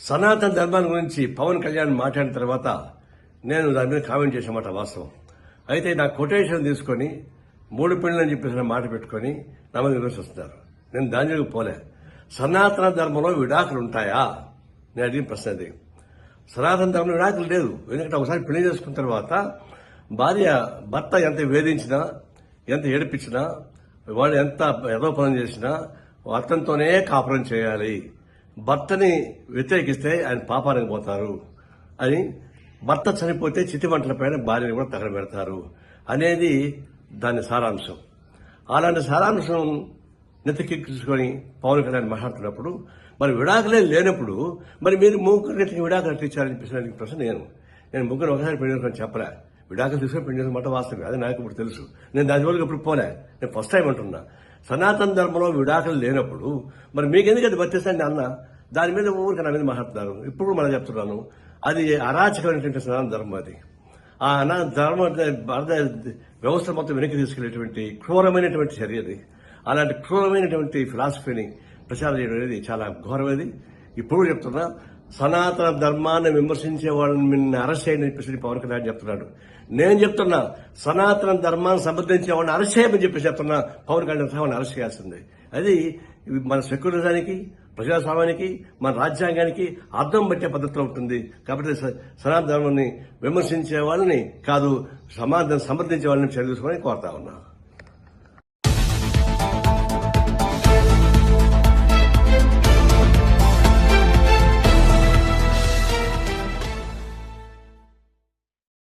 సనాతన ధర్మాన్ని గురించి పవన్ కళ్యాణ్ మాట్లాడిన తర్వాత నేను దాని మీద కామెంట్ చేసామాట వాస్తవం. అయితే నా కొటేషన్ తీసుకొని మూడు పెళ్ళని అని చెప్పేసి మాట పెట్టుకొని నా మీద విమర్శిస్తున్నారు నేను దాని దగ్గర పోలే. సనాతన ధర్మంలో విడాకులు ఉంటాయా? నేను అడిగిన ప్రశ్న అది. సనాతన ధర్మంలో విడాకులు లేదు ఎందుకంటే ఒకసారి పెళ్ళి చేసుకున్న తర్వాత భార్య భర్త ఎంత వేధించినా ఎంత ఏడిపించినా వాడు ఎంత ఏదో పనం చేసినా అతనితోనే కాపురం చేయాలి. భర్తని వ్యతిరేకిస్తే ఆయన పాపానికి పోతారు అని భర్త చనిపోతే చితిమంటల పైన భార్యని కూడా తగలబెడతారు అనేది దాని సారాంశం. అలాంటి సారాంశం నెత్తికెక్కించుకొని పవన్ కళ్యాణ్ మాట్లాడుతున్నప్పుడు మరి విడాకులే లేనప్పుడు మరి మీరు ముగ్గురు విడాకులు ఎట్లా ఇచ్చారని ప్రశ్న నేను. నేను ముగ్గురు ఒకసారి పెళ్ళి చేసుకొని చెప్పలే. విడాకులు తీసుకొని పెళ్ళి చేసుకుని మాట వాస్తవం అది నాకు ఇప్పుడు తెలుసు. నేను దాని జోలికి ఇప్పుడు పోలే. నేను ఫస్ట్ టైం అంటున్నా. సనాతన ధర్మంలో విడాకులు లేనప్పుడు మరి మీకెందుకు అది వర్తిస్తాను అన్న? దాని మీద ఊరికి నా మీద మాట్లాడుతున్నారు. ఇప్పుడు మనం చెప్తున్నాను. అది అరాచకమైనటువంటి సనాతన ధర్మం అది. ఆ అనా ధర్మం భారత వ్యవస్థ మొత్తం వెనక్కి తీసుకెళ్ళేటువంటి క్రూరమైనటువంటి చర్య అది. అలాంటి క్రూరమైనటువంటి ఫిలాసఫీని ప్రచారం చేయడం అనేది చాలా ఘోరమైనది. ఇప్పుడు చెప్తున్నా సనాతన ధర్మాన్ని విమర్శించే వాళ్ళని మిమ్మల్ని అరెస్ట్ చేయని చెప్పేసి పవన్ కళ్యాణ్ చెప్తున్నాడు. నేను చెప్తున్నా సనాతన ధర్మాన్ని సమర్థించే వాళ్ళని అరెస్ట్ చేయమని చెప్పేసి చెప్తున్నా పవన్ కళ్యాణ్ వాళ్ళని అరెస్ట్ చేయాల్సింది. అది మన సెక్యులరిజానికి ప్రజాస్వామ్యానికి మన రాజ్యాంగానికి అర్థం పట్టే పద్ధతిలో ఉంటుంది. కాబట్టి స- సనాతన ధర్మాన్ని విమర్శించే వాళ్ళని కాదు సమాధానం సమర్థించే వాళ్ళని చర్యలు కోరుతా ఉన్నా.